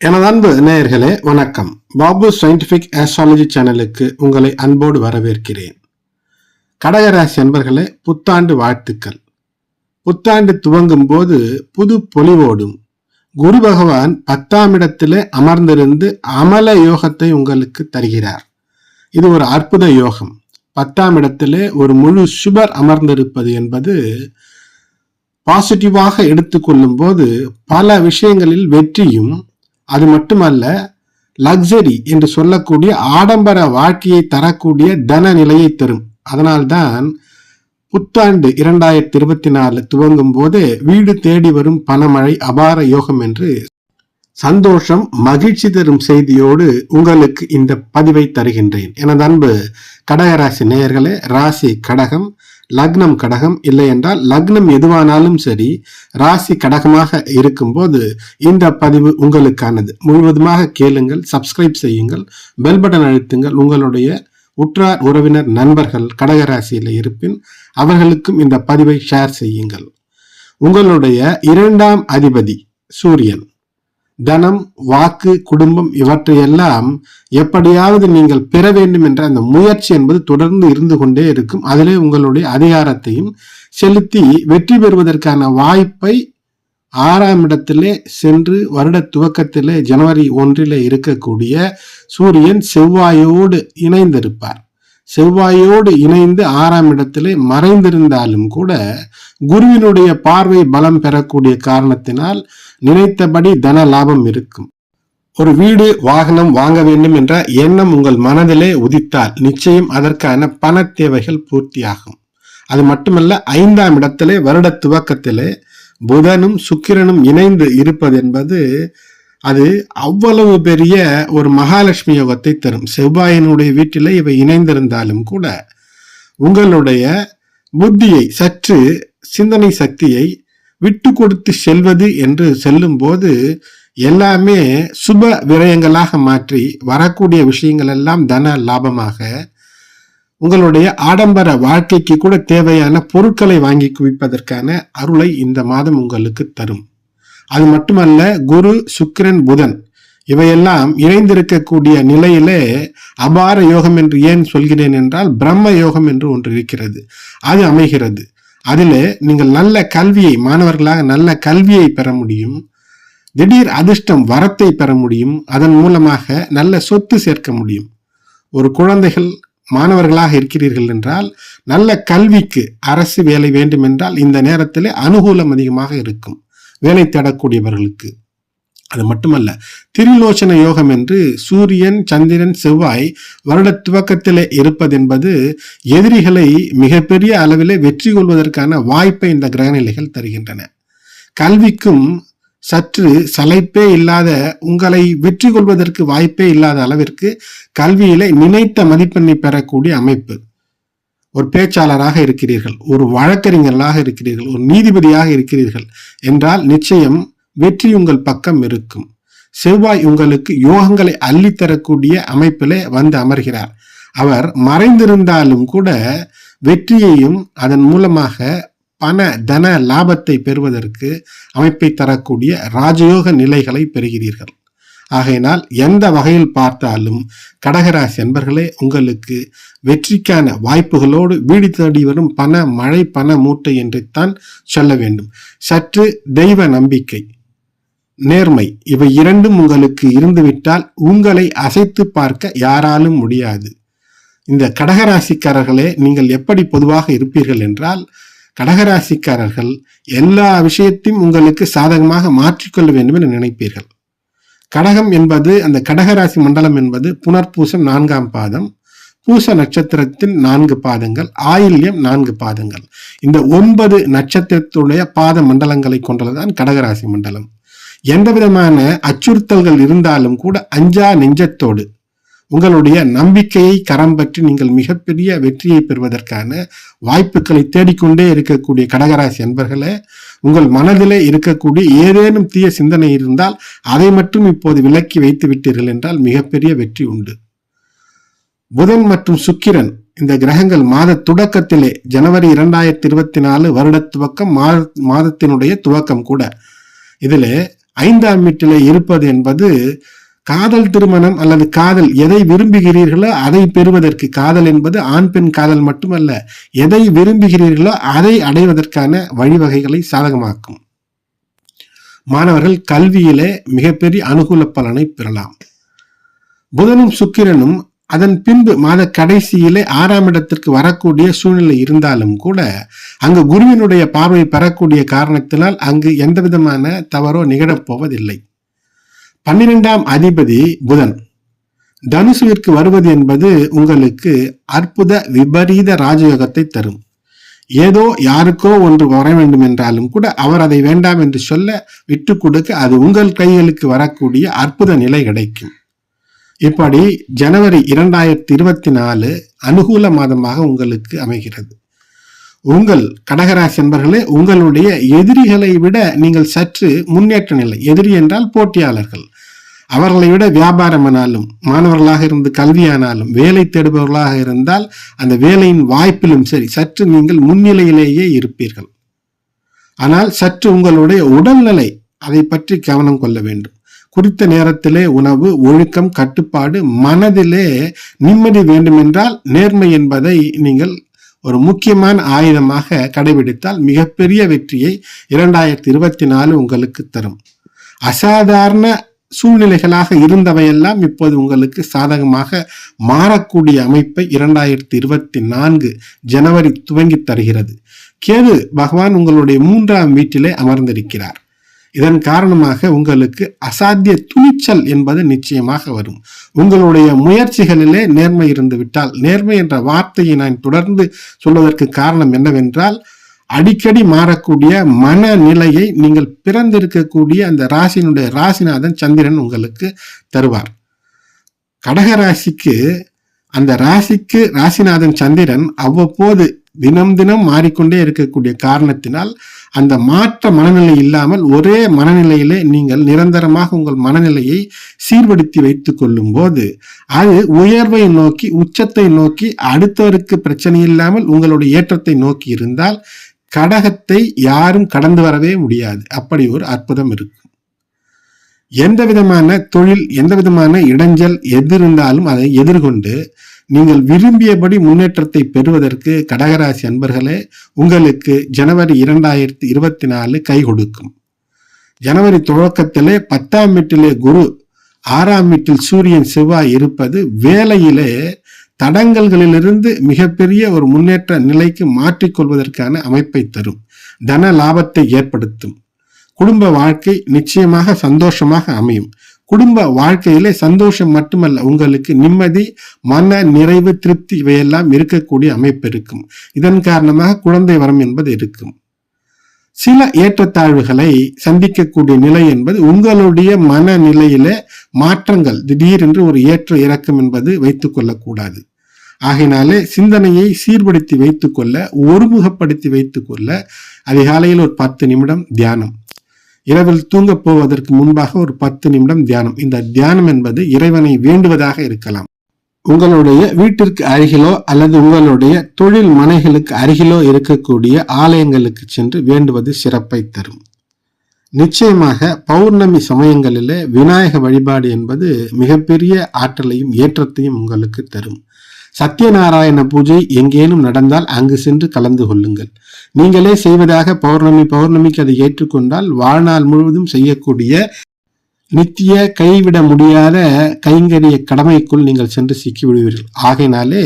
எனது அன்பு நேயர்களே வணக்கம். பாபு சயின்டிபிக் ஆஸ்ட்ராலஜி சேனலுக்கு உங்களை அன்போடு வரவேற்கிறேன். கடகராசி அன்பர்களே புத்தாண்டு வாழ்த்துக்கள். புத்தாண்டு துவங்கும் போது புது பொலிவோடும் குரு பகவான் பத்தாம் இடத்திலே அமர்ந்திருந்து அமல யோகத்தை உங்களுக்கு தருகிறார். இது ஒரு அற்புத யோகம். பத்தாம் இடத்திலே ஒரு முழு சுபர் அமர்ந்திருப்பது என்பது பாசிட்டிவாக எடுத்துக்கொள்ளும் போது பல விஷயங்களில் வெற்றியும் அது மட்டுமல்ல லக்ஸரி என்று சொல்லக்கூடிய ஆடம்பர வாழ்க்கையை தரக்கூடிய தன நிலையை தரும். அதனால்தான் புத்தாண்டு இரண்டாயிரத்தி இருபத்தி நாலு துவங்கும் போது வீடு தேடி வரும் பணமழை அபார யோகம் என்று சந்தோஷம் மகிழ்ச்சி தரும் செய்தியோடு உங்களுக்கு இந்த பதிவை தருகின்றேன். எனது அன்பு கடகராசி நேயர்களே ராசி கடகம் லக்னம் கடகம் இல்லை என்றால் லக்னம் எதுவானாலும் சரி ராசி கடகமாக இருக்கும்போது இந்த பதிவு உங்களுக்கானது. முழுவதுமாக கேளுங்கள் சப்ஸ்கிரைப் செய்யுங்கள் பெல் பட்டன் அழுத்துங்கள். உங்களுடைய உற்றார் உறவினர் நண்பர்கள் கடகராசியில் இருப்பின் அவர்களுக்கும் இந்த பதிவை ஷேர் செய்யுங்கள். உங்களுடைய இரண்டாம் அதிபதி சூரியன். தனம் வாக்கு குடும்பம் இவற்றையெல்லாம் எப்படியாவது நீங்கள் பெற வேண்டும் என்ற அந்த முயற்சி என்பது தொடர்ந்து இருந்து கொண்டே இருக்கும். அதிலே உங்களுடைய அதிகாரத்தையும் செலுத்தி வெற்றி பெறுவதற்கான வாய்ப்பை ஆறாம் இடத்திலே சென்று வருட துவக்கத்திலே ஜனவரி ஒன்றிலே இருக்கக்கூடிய சூரியன் செவ்வாயோடு இணைந்திருப்பார். செவ்வாயோடு இணைந்து ஆறாம் இடத்திலே மறைந்திருந்தாலும் கூட குருவினுடைய பார்வை பலம் பெறக்கூடிய காரணத்தினால் நினைத்தபடி தன லாபம் இருக்கும். ஒரு வீடு வாகனம் வாங்க வேண்டும் என்ற எண்ணம் உங்கள் மனதிலே உதித்தால் நிச்சயம் அதற்கான பண தேவைகள் பூர்த்தியாகும். அது மட்டுமல்ல ஐந்தாம் இடத்திலே வருட துவக்கத்திலே புதனும் சுக்கிரனும் இணைந்து இருப்பது என்பது அது அவ்வளவு பெரிய ஒரு மகாலட்சுமி யோகத்தை தரும். செவ்வாயினுடைய வீட்டிலே இவை இணைந்திருந்தாலும் கூட உங்களுடைய புத்தியை சற்று சிந்தனை சக்தியை விட்டு கொடுத்து செல்வது என்று செல்லும்போது எல்லாமே சுப விரயங்களாக மாற்றி வரக்கூடிய விஷயங்கள் எல்லாம் தன லாபமாக உங்களுடைய ஆடம்பர வாழ்க்கைக்கு கூட தேவையான பொருட்களை வாங்கி குவிப்பதற்கான அருளை இந்த மாதம் உங்களுக்கு தரும். அது மட்டுமல்ல குரு சுக்கிரன் புதன் இவையெல்லாம் இணைந்திருக்கக்கூடிய நிலையிலே அபார யோகம் என்று ஏன் சொல்கிறேன் என்றால் பிரம்ம யோகம் என்று ஒன்று இருக்கிறது. அது அமைகிறது. அதில் நீங்கள் நல்ல கல்வியை மாணவர்களாக நல்ல கல்வியை பெற முடியும். திடீர் அதிர்ஷ்டம் வரத்தை பெற முடியும். அதன் மூலமாக நல்ல சொத்து சேர்க்க முடியும். ஒரு குழந்தைகள் மாணவர்களாக இருக்கிறீர்கள் என்றால் நல்ல கல்விக்கு அரசு வேலை வேண்டும் என்றால் இந்த நேரத்தில் அனுகூலம் அதிகமாக இருக்கும். வேலை தேடக்கூடியவர்களுக்கு. அது மட்டுமல்ல திரிலோச்சன யோகம் என்று சூரியன் சந்திரன் செவ்வாய் வருட துவக்கத்திலே இருப்பதென்பது எதிரிகளை மிகப்பெரிய அளவிலே வெற்றி கொள்வதற்கான வாய்ப்பை இந்த கிரகநிலைகள் தருகின்றன. கல்விக்கும் சற்று சளைப்பே இல்லாத உங்களை வெற்றி கொள்வதற்கு வாய்ப்பே இல்லாத அளவிற்கு கல்வியில நினைத்த மதிப்பெண்ணை பெறக்கூடிய அமைப்பு. ஒரு பேச்சாளராக இருக்கிறீர்கள் ஒரு வழக்கறிஞர்களாக இருக்கிறீர்கள் ஒரு நீதிபதியாக இருக்கிறீர்கள் என்றால் நிச்சயம் வெற்றி உங்கள் பக்கம் இருக்கும். செவ்வாய் உங்களுக்கு யோகங்களை அள்ளித்தரக்கூடிய அமைப்பிலே வந்து அமர்கிறார். அவர் மறைந்திருந்தாலும் கூட வெற்றியையும் அதன் மூலமாக பண தன லாபத்தை பெறுவதற்கு அமைப்பை தரக்கூடிய ராஜயோக நிலைகளை பெறுகிறீர்கள். ஆகையினால் எந்த வகையில் பார்த்தாலும் கடகராசி அன்பர்களே உங்களுக்கு வெற்றிக்கான வாய்ப்புகளோடு வீடு தேடி வரும் பண மழை பண மூட்டை என்றுத்தான் சொல்ல வேண்டும். சற்று தெய்வ நம்பிக்கை. நேர்மை. இவை இரண்டும் உங்களுக்கு இருந்துவிட்டால் உங்களை அசைத்து பார்க்க யாராலும் முடியாது. இந்த கடகராசிக்காரர்களே நீங்கள் எப்படி பொதுவாக இருப்பீர்கள் என்றால் கடகராசிக்காரர்கள் எல்லா விஷயத்தையும் உங்களுக்கு சாதகமாக மாற்றிக்கொள்ள வேண்டும் என நினைப்பீர்கள். கடகம் என்பது அந்த கடகராசி மண்டலம் என்பது புனர்பூசம் நான்காம் பாதம் பூச நட்சத்திரத்தின் நான்கு பாதங்கள் ஆயில்யம் நான்கு பாதங்கள். இந்த ஒன்பது நட்சத்திரத்துடைய பாத மண்டலங்களை கொண்டதுதான் கடகராசி மண்டலம். எந்த விதமான அச்சுறுத்தல்கள் இருந்தாலும் கூட அஞ்சா நெஞ்சத்தோடு உங்களுடைய நம்பிக்கையை கரம் பற்றி நீங்கள் மிகப்பெரிய வெற்றியை பெறுவதற்கான வாய்ப்புகளை தேடிக்கொண்டே இருக்கக்கூடிய கடகராசி அன்பர்களே உங்கள் மனதிலே இருக்கக்கூடிய ஏதேனும் தீய சிந்தனை இருந்தால் அதை மட்டும் இப்போது விலக்கி வைத்து விட்டீர்கள் என்றால் மிகப்பெரிய வெற்றி உண்டு. புதன் மற்றும் சுக்கிரன் இந்த கிரகங்கள் மாத துவக்கத்திலே ஜனவரி இரண்டாயிரத்தி இருபத்தி நாலு வருட துவக்கம் மாத மாதத்தினுடைய துவக்கம் கூட. இதிலே ஐந்தாம் வீட்டிலே இருப்பது என்பது காதல் திருமணம் அல்லது காதல் எதை விரும்புகிறீர்களோ அதை பெறுவதற்கு காதல் என்பது ஆண் பெண் காதல் மட்டுமல்ல. எதை விரும்புகிறீர்களோ அதை அடைவதற்கான வழிவகைகளை சாதகமாக்கும். மாணவர்கள் கல்வியிலே மிகப்பெரிய அனுகூல பலனை பெறலாம். புதனும் சுக்கிரனும் அதன் பின்பு மாத கடைசியிலே ஆறாம் இடத்திற்கு வரக்கூடிய சூழ்நிலை இருந்தாலும் கூட அங்கு குருவினுடைய பார்வை பெறக்கூடிய காரணத்தினால் அங்கு எந்த விதமான தவறோ நிகழப்போவதில்லை. பன்னிரெண்டாம் அதிபதி புதன். தனுசுவிற்கு வருவது என்பது உங்களுக்கு அற்புத விபரீத ராஜயோகத்தை தரும். ஏதோ யாருக்கோ ஒன்று வர வேண்டும் என்றாலும் கூட அவர் அதை வேண்டாம் என்று சொல்ல விட்டு கொடுக்க அது உங்கள் கைகளுக்கு வரக்கூடிய அற்புத நிலை கிடைக்கும். இப்படி ஜனவரி இரண்டாயிரத்தி இருபத்தி நாலு அனுகூல மாதமாக உங்களுக்கு அமைகிறது. உங்கள் கடகராசி என்பர்களே உங்களுடைய எதிரிகளை விட நீங்கள் சற்று முன்னேற்ற நிலை. எதிரி என்றால் போட்டியாளர்கள். அவர்களை விட வியாபாரமானாலும் மாணவர்களாக இருந்து கல்வியானாலும் வேலை தேடுபவர்களாக இருந்தால் அந்த வேலையின் வாய்ப்பிலும் சரி சற்று நீங்கள் முன்னிலையிலேயே இருப்பீர்கள். ஆனால் சற்று உங்களுடைய உடல்நிலை அதை பற்றி கவனம் கொள்ள வேண்டும். குறித்த நேரத்திலே உணவு ஒழுக்கம் கட்டுப்பாடு மனதிலே நிம்மதி வேண்டுமென்றால் நேர்மை என்பதை நீங்கள் ஒரு முக்கியமான ஆயுதமாக கடைபிடித்தால் மிகப்பெரிய வெற்றியை இரண்டாயிரத்தி இருபத்தி நாலு உங்களுக்கு தரும். அசாதாரண சூழ்நிலைகளாக இருந்தவையெல்லாம் இப்போது உங்களுக்கு சாதகமாக மாறக்கூடிய அமைப்பை இரண்டாயிரத்தி இருபத்தி நான்கு ஜனவரி துவங்கி தருகிறது. கேது பகவான் உங்களுடைய மூன்றாம் வீட்டிலே அமர்ந்திருக்கிறார். இதன் காரணமாக உங்களுக்கு அசாத்திய துணிச்சல் என்பது நிச்சயமாக வரும். உங்களுடைய முயற்சிகளிலே நேர்மை இருந்துவிட்டால் நேர்மை என்ற வார்த்தையை நான் தொடர்ந்து சொல்வதற்கு காரணம் என்னவென்றால் அடிக்கடி மாறக்கூடிய மனநிலையை நீங்கள் பிறந்திருக்கக்கூடிய அந்த ராசியினுடைய ராசிநாதன் சந்திரன் உங்களுக்கு தருவார். கடக ராசிக்கு அந்த ராசிக்கு ராசிநாதன் சந்திரன் அவ்வப்போது தினம் தினம் மாறிக்கொண்டே இருக்கக்கூடிய காரணத்தினால் அந்த மாற்ற மனநிலை இல்லாமல் ஒரே மனநிலையிலே நீங்கள் நிரந்தரமாக உங்கள் மனநிலையை சீர்படுத்தி வைத்துக் கொள்ளும் போது அது உயர்வை நோக்கி உச்சத்தை நோக்கி அடுத்தவருக்கு பிரச்சனை இல்லாமல் உங்களுடைய ஏற்றத்தை நோக்கி இருந்தால் கடகத்தை யாரும் கடந்து வரவே முடியாது. அப்படி ஒரு அற்புதம் இருக்கும். எந்த விதமான தொழில் எந்த விதமான இடைஞ்சல் எதிர்ந்தாலும் அதை எதிர்கொண்டு நீங்கள் விரும்பியபடி முன்னேற்றத்தை பெறுவதற்கு கடகராசி அன்பர்களே உங்களுக்கு ஜனவரி இரண்டாயிரத்தி இருபத்தி நாலு கை கொடுக்கும். ஜனவரி துவக்கத்திலே பத்தாம் வீட்டிலே குரு ஆறாம் வீட்டில் சூரியன் செவ்வாய் இருப்பது வேலையிலே தடங்கல்களிலிருந்து மிகப்பெரிய ஒரு முன்னேற்ற நிலைக்கு மாற்றிக்கொள்வதற்கான அமைப்பை தரும். தன லாபத்தை ஏற்படுத்தும். குடும்ப வாழ்க்கை நிச்சயமாக சந்தோஷமாக அமையும். குடும்ப வாழ்க்கையிலே சந்தோஷம் மட்டுமல்ல உங்களுக்கு நிம்மதி மன நிறைவு திருப்தி இவையெல்லாம் இருக்கக்கூடிய அமைப்பு இருக்கும். இதன் காரணமாக குழந்தை வரம் என்பது இருக்கும். சில ஏற்றத்தாழ்வுகளை சந்திக்கக்கூடிய நிலை என்பது உங்களுடைய மனநிலையில மாற்றங்கள் திடீரென்று ஒரு ஏற்ற இறக்கம் என்பது வைத்துக் கொள்ளக்கூடாது. ஆகையினாலே சிந்தனையை சீர்படுத்தி வைத்துக்கொள்ள ஒருமுகப்படுத்தி வைத்துக்கொள்ள அதிகாலையில் ஒரு பத்து நிமிடம் தியானம். இரவில் தூங்கப் போவதற்கு முன்பாக ஒரு பத்து நிமிடம் தியானம். இந்த தியானம் என்பது இறைவனை வேண்டுவதாக இருக்கலாம். உங்களுடைய வீட்டிற்கு அருகிலோ அல்லது உங்களுடைய தொழில் மனைகளுக்கு அருகிலோ இருக்கக்கூடிய ஆலயங்களுக்கு சென்று வேண்டுவது சிறப்பை தரும். நிச்சயமாக பௌர்ணமி சமயங்களிலே விநாயக வழிபாடு என்பது மிகப்பெரிய ஆற்றலையும் ஏற்றத்தையும் உங்களுக்கு தரும். சத்யநாராயண பூஜை எங்கேனும் நடந்தால் அங்கு சென்று கலந்து கொள்ளுங்கள். நீங்களே செய்வதாக பௌர்ணமி பௌர்ணமிக்கு அதை ஏற்றுக்கொண்டால் வாழ்நாள் முழுவதும் செய்யக்கூடிய நித்திய கைவிட முடியாத கைங்கரிய கடமைக்குள் நீங்கள் சென்று சிக்கிவிடுவீர்கள். ஆகையினாலே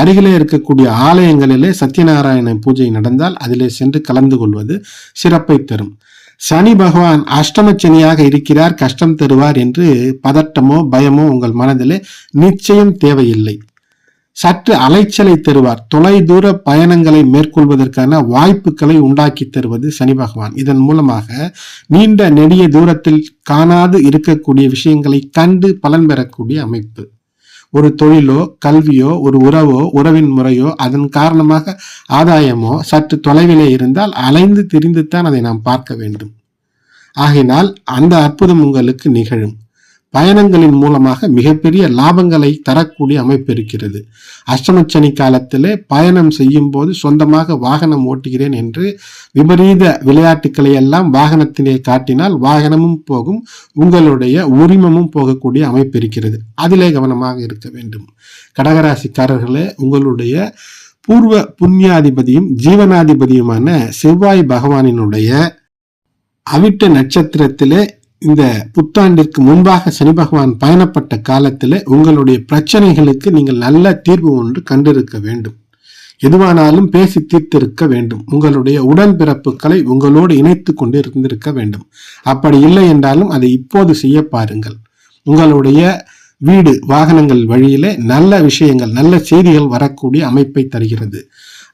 அருகிலே இருக்கக்கூடிய ஆலயங்களிலே சத்யநாராயண பூஜை நடந்தால் அதிலே சென்று கலந்து கொள்வது சிறப்பை தரும். சனி பகவான் அஷ்டம சனியாக இருக்கிறார் கஷ்டம் தருவார் என்று பதட்டமோ பயமோ உங்கள் மனதிலே நிச்சயம் தேவையில்லை. சற்று அலைச்சலை தருவார். தொலை தூர பயணங்களை மேற்கொள்வதற்கான வாய்ப்புகளை உண்டாக்கி தருவது சனி பகவான். இதன் மூலமாக நீண்ட நெடிய தூரத்தில் காணாது இருக்கக்கூடிய விஷயங்களை கண்டு பலன் பெறக்கூடிய அமைப்பு. ஒரு தொழிலோ கல்வியோ ஒரு உறவோ உறவின் முறையோ அதன் காரணமாக ஆதாயமோ சற்று தொலைவிலே இருந்தால் அலைந்து திரிந்துத்தான் அதை நாம் பார்க்க வேண்டும். ஆகினால் அந்த அற்புதம் உங்களுக்கு நிகழும். பயணங்களின் மூலமாக மிகப்பெரிய லாபங்களை தரக்கூடிய அமைப்பு இருக்கிறது. அஷ்டமச்சனி காலத்திலே பயணம் செய்யும் போது சொந்தமாக வாகனம் ஓட்டுகிறேன் என்று விபரீத விளையாட்டுக்களை எல்லாம் வாகனத்திலே காட்டினால் வாகனமும் போகும் உங்களுடைய உரிமமும் போகக்கூடிய அமைப்பு இருக்கிறது. அதிலே கவனமாக இருக்க வேண்டும். கடகராசிக்காரர்களே உங்களுடைய பூர்வ புண்ணியாதிபதியும் ஜீவனாதிபதியுமான செவ்வாய் பகவானினுடைய அவிட்ட நட்சத்திரத்திலே இந்த புத்தாண்டிற்கு முன்பாக சனி பகவான் பயணப்பட்ட காலத்தில் உங்களுடைய பிரச்சனைகளுக்கு நீங்கள் நல்ல தீர்வு ஒன்று கண்டிருக்க வேண்டும். எதுவானாலும் பேசி தீர்த்திருக்க வேண்டும். உங்களுடைய உடன்பிறப்புகளை உங்களோடு இணைத்து கொண்டு இருந்திருக்க வேண்டும். அப்படி இல்லை என்றாலும் அதை இப்போது செய்ய பாருங்கள். உங்களுடைய வீடு வாகனங்கள் வழியில நல்ல விஷயங்கள் நல்ல செய்திகள் வரக்கூடிய அமைப்பை தருகிறது.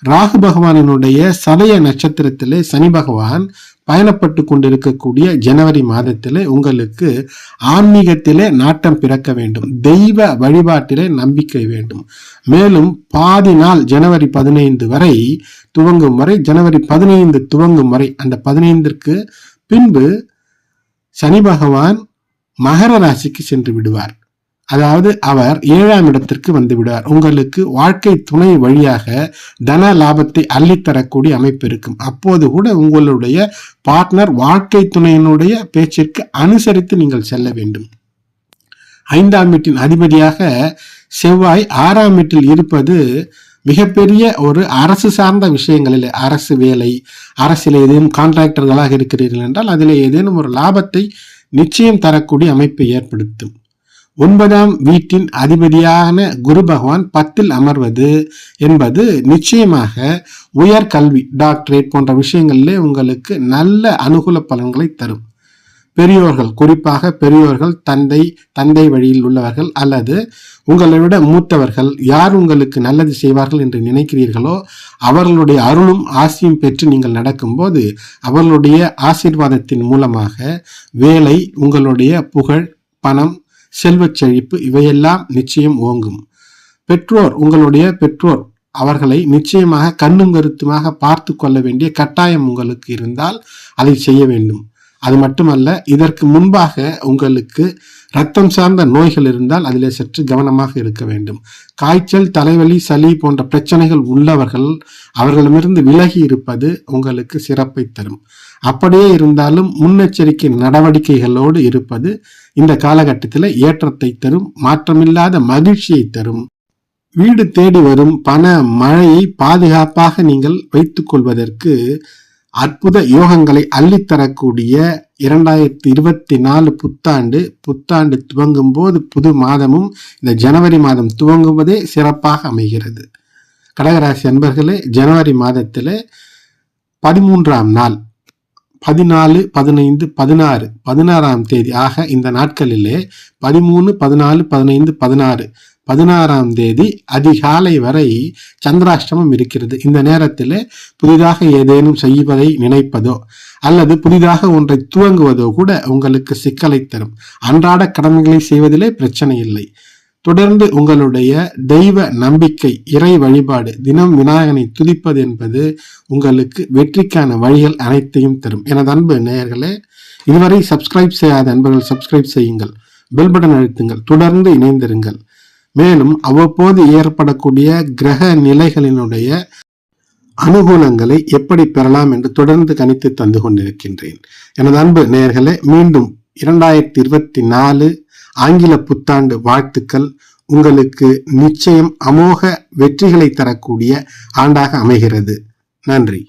ராகு பகவானினுடைய சதய நட்சத்திரத்திலே சனி பகவான் பயணப்பட்டு கொண்டிருக்கக்கூடிய ஜனவரி மாதத்திலே உங்களுக்கு ஆன்மீகத்திலே நாட்டம் பிறக்க வேண்டும். தெய்வ வழிபாட்டிலே நம்பிக்கை வேண்டும். மேலும் பாதி நாள் ஜனவரி பதினைந்து வரை துவங்கும் வரை ஜனவரி பதினைந்து துவங்கும் வரை அந்த பதினைந்திற்கு பின்பு சனி பகவான் மகர ராசிக்கு சென்று விடுவார். அதாவது அவர் ஏழாம் இடத்திற்கு வந்துவிடுவார். உங்களுக்கு வாழ்க்கை துணை வழியாக தன லாபத்தை அள்ளித்தரக்கூடிய அமைப்பு இருக்கும். அப்போது கூட உங்களுடைய பார்ட்னர் வாழ்க்கை துணையினுடைய பேச்சிற்கு அனுசரித்து நீங்கள் செல்ல வேண்டும். ஐந்தாம் வீட்டின் அதிபதியாக செவ்வாய் ஆறாம் வீட்டில் இருப்பது மிகப்பெரிய ஒரு அரசு சார்ந்த விஷயங்களில் அரசு வேலை அரசில் ஏதேனும் கான்ட்ராக்டர்களாக இருக்கிறீர்கள் என்றால் அதில் ஏதேனும் ஒரு லாபத்தை நிச்சயம் தரக்கூடிய அமைப்பை ஏற்படுத்தும். ஒன்பதாம் வீட்டின் அதிபதியான குரு பகவான் பத்தில் அமர்வது என்பது நிச்சயமாக உயர்கல்வி டாக்டரேட் போன்ற விஷயங்களிலே உங்களுக்கு நல்ல அனுகூல பலன்களை தரும். பெரியோர்கள் குறிப்பாக பெரியோர்கள் தந்தை தந்தை வழியில் உள்ளவர்கள் அல்லது உங்களை விட மூத்தவர்கள் யார் உங்களுக்கு நல்லது செய்வார்கள் என்று நினைக்கிறீர்களோ அவர்களுடைய அருளும் ஆசியும் பெற்று நீங்கள் நடக்கும்போது அவர்களுடைய ஆசீர்வாதத்தின் மூலமாக வேலை உங்களுடைய புகழ் பணம் செல்வச் செழிப்பு இவையெல்லாம் நிச்சயம் ஓங்கும். பெற்றோர் உங்களுடைய பெற்றோர் அவர்களை நிச்சயமாக கண்ணும் கருத்துமாக பார்த்து கொள்ள வேண்டிய கட்டாயம் உங்களுக்கு இருந்தால் அதை செய்ய வேண்டும். அது மட்டுமல்ல இதற்கு முன்பாக உங்களுக்கு ரத்தம் சார்ந்த நோய்கள் இருந்தால் அதிலே சற்று கவனமாக இருக்க வேண்டும். காய்ச்சல் தலைவலி சளி போன்ற பிரச்சனைகள் உள்ளவர்கள் அவர்களிடமிருந்து விலகி இருப்பது உங்களுக்கு சிறப்பை தரும். அப்படியே இருந்தாலும் முன்னெச்சரிக்கை நடவடிக்கைகளோடு இருப்பது இந்த காலகட்டத்தில் ஏற்றத்தை தரும் மாற்றமில்லாத மகிழ்ச்சியை தரும். வீடு தேடி வரும் பண மழையை பாதுகாப்பாக நீங்கள் வைத்துக் கொள்வதற்கு அற்புத யோகங்களை அள்ளித்தரக்கூடிய இரண்டாயிரத்தி இருபத்தி நாலு புத்தாண்டு புத்தாண்டு துவங்கும் போது புது மாதமும் இந்த ஜனவரி மாதம் துவங்குவதே சிறப்பாக அமைகிறது. கடகராசி அன்பர்களே ஜனவரி மாதத்தில் பதிமூன்றாம் நாள் பதினாலு பதினைந்து பதினாறு. பதினாறாம் தேதி. ஆக இந்த நாட்களிலே பதிமூணு பதினாலு பதினைந்து பதினாறு. பதினாறாம் தேதி அதிகாலை வரை சந்திராஷ்டமம் இருக்கிறது. இந்த நேரத்தில் புதிதாக ஏதேனும் செய்வதை நினைப்பதோ அல்லது புதிதாக ஒன்றை துவங்குவதோ கூட உங்களுக்கு சிக்கலை தரும். அன்றாட கடமைகளை செய்வதிலே பிரச்சனை இல்லை. தொடர்ந்து உங்களுடைய தெய்வ நம்பிக்கை இறை வழிபாடு தினம் விநாயகனை துதிப்பது என்பது உங்களுக்கு வெற்றிக்கான வழிகள் அனைத்தையும் தரும். எனது அன்பு நேயர்களே இதுவரை சப்ஸ்கிரைப் செய்யாத அன்பர்கள் சப்ஸ்கிரைப் செய்யுங்கள். பெல் பட்டன் அழுத்துங்கள். தொடர்ந்து இணைந்திருங்கள். மேலும் அவ்வப்போது ஏற்படக்கூடிய கிரக நிலைகளினுடைய அனுகூலங்களை எப்படி பெறலாம் என்று தொடர்ந்து கணித்து தந்து கொண்டிருக்கின்றேன். எனது அன்பு நேயர்களே மீண்டும் இரண்டாயிரத்தி இருபத்தி நாலு ஆங்கில புத்தாண்டு வாழ்த்துக்கள். உங்களுக்கு நிச்சயம் அமோக வெற்றிகளை தரக்கூடிய ஆண்டாக அமைகிறது. நன்றி.